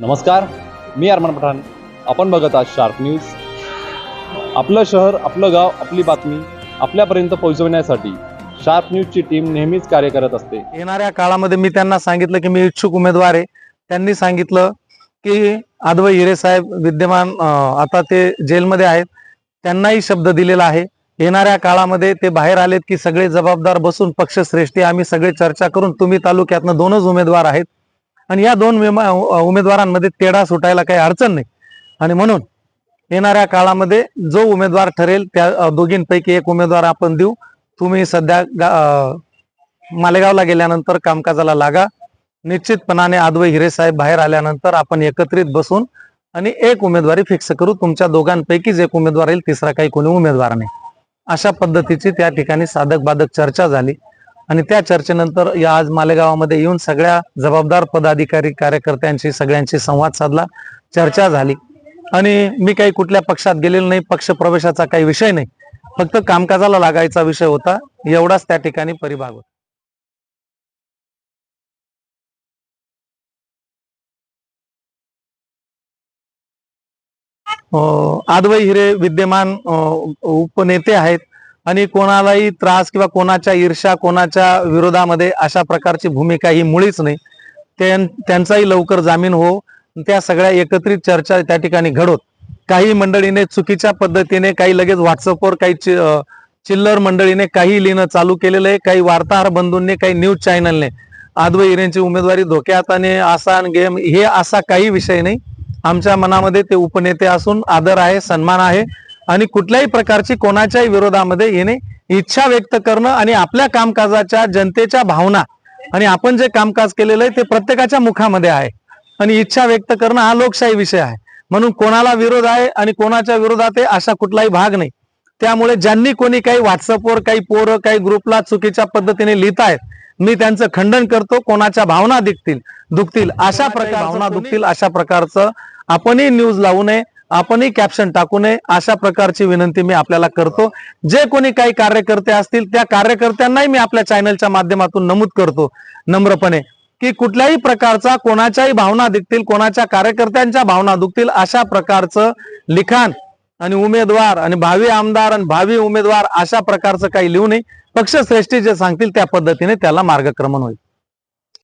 नमस्कार मी अरमान पठाण. आपण बघत आहात शार्प न्यूज आपलं शहर आपलं गाव आपली बातमी आपल्यापर्यंत पोहोचवण्यासाठी शार्प न्यूजची टीम नेहमीच कार्य करत असते. येणाऱ्या काळामध्ये मी त्यांना सांगितलं की मी इच्छुक उमेदवार आहे. त्यांनी सांगितलं की आदव हिरे साहेब विद्यमान आता ते जेलमध्ये आहेत. त्यांनाही शब्द दिलेला आहे. येणाऱ्या काळामध्ये ते बाहेर आलेत की सगळे जबाबदार बसून पक्षश्रेष्ठी आम्ही सगळे चर्चा करून तुम्ही तालुक्यातनं दोनच उमेदवार आहेत. आणि या दोन विमा- उमेदवारांमध्ये तेढा सुटायला काही अडचण नाही. आणि म्हणून येणाऱ्या काळामध्ये जो उमेदवार ठरेल त्या दोघींपैकी एक उमेदवार आपण देऊ. तुम्ही सध्या गा- मालेगावला गेल्यानंतर कामकाजाला लागा. निश्चितपणाने आदवे हिरे साहेब बाहेर आल्यानंतर आपण एकत्रित बसून आणि एक उमेदवारी फिक्स करू. तुमच्या दोघांपैकीच एक उमेदवार येईल तिसरा काही कोणी उमेदवार नाही. अशा पद्धतीची त्या ठिकाणी साधक बाधक चर्चा झाली. आणि त्या चर्चेनंतर या आज मालेगावामध्ये येऊन सगळ्या जबाबदार पदाधिकारी कार्यकर्त्यांशी सगळ्यांशी संवाद साधला चर्चा झाली. आणि मी काही कुठल्या पक्षात गेलेलो नाही पक्ष प्रवेशाचा काही विषय नाही. फक्त कामकाजाला लागायचा विषय होता एवढाच त्या ठिकाणी परिभाग होता. आदवई हिरे विद्यमान उपनेते आहेत. आणि कोणालाही त्रास किंवा कोणाच्या ईर्षा कोणाच्या विरोधामध्ये अशा प्रकारची भूमिका ही मुळीच नाही. त्यां- त्यांचाही लवकर जामीन हो. त्या सगळ्या एकत्रित चर्चा त्या ठिकाणी घडोत. काही मंडळीने चुकीच्या पद्धतीने काही लगेच व्हॉट्सअपवर काही चि- चिल्लर मंडळीने काही लिहिणं चालू केलेलं आहे. काही वार्ताहर बंधूंनी काही न्यूज चॅनलने. आदव हिरेंची उमेदवारी धोक्यात आणि आसान गेम हे असा काही विषय नाही. आमच्या मनामध्ये ते उपनेते असून आदर आहे सन्मान आहे. आणि कुठल्याही प्रकारची कोणाच्याही विरोधामध्ये येणे इच्छा व्यक्त करणं आणि आपल्या कामकाजाच्या जनतेच्या भावना आणि आपण जे कामकाज केलेलं आहे ते प्रत्येकाच्या मुखामध्ये आहे. आणि इच्छा व्यक्त करणं हा लोकशाही विषय आहे. म्हणून कोणाला विरोध आहे आणि कोणाच्या विरोधात आहे असा कुठलाही भाग नाही. त्यामुळे ज्यांनी कोणी काही व्हॉट्सअपवर काही पोरं काही ग्रुपला चुकीच्या पद्धतीने लिहित आहेत मी त्यांचं खंडन करतो कोणाच्या भावना दिसतील दुखतील अशा प्रकार भावना दुखतील. अशा प्रकारचं आपणही न्यूज लावू नये. आपणही कॅप्शन टाकू नये. अशा प्रकारची विनंती मी आपल्याला करतो. जे कोणी काही कार्यकर्ते असतील त्या कार्यकर्त्यांनाही मी आपल्या चॅनलच्या माध्यमातून नमूद करतो नम्रपणे. की कुठल्याही प्रकारचा कोणाच्याही भावना दुखतील कोणाच्या कार्यकर्त्यांच्या भावना दुखतील अशा प्रकारचं लिखाण आणि उमेदवार आणि भावी आमदार आणि भावी उमेदवार अशा प्रकारचं काही लिहू नये. पक्षश्रेष्ठी जे सांगतील त्या पद्धतीने त्याला मार्गक्रमण होईल.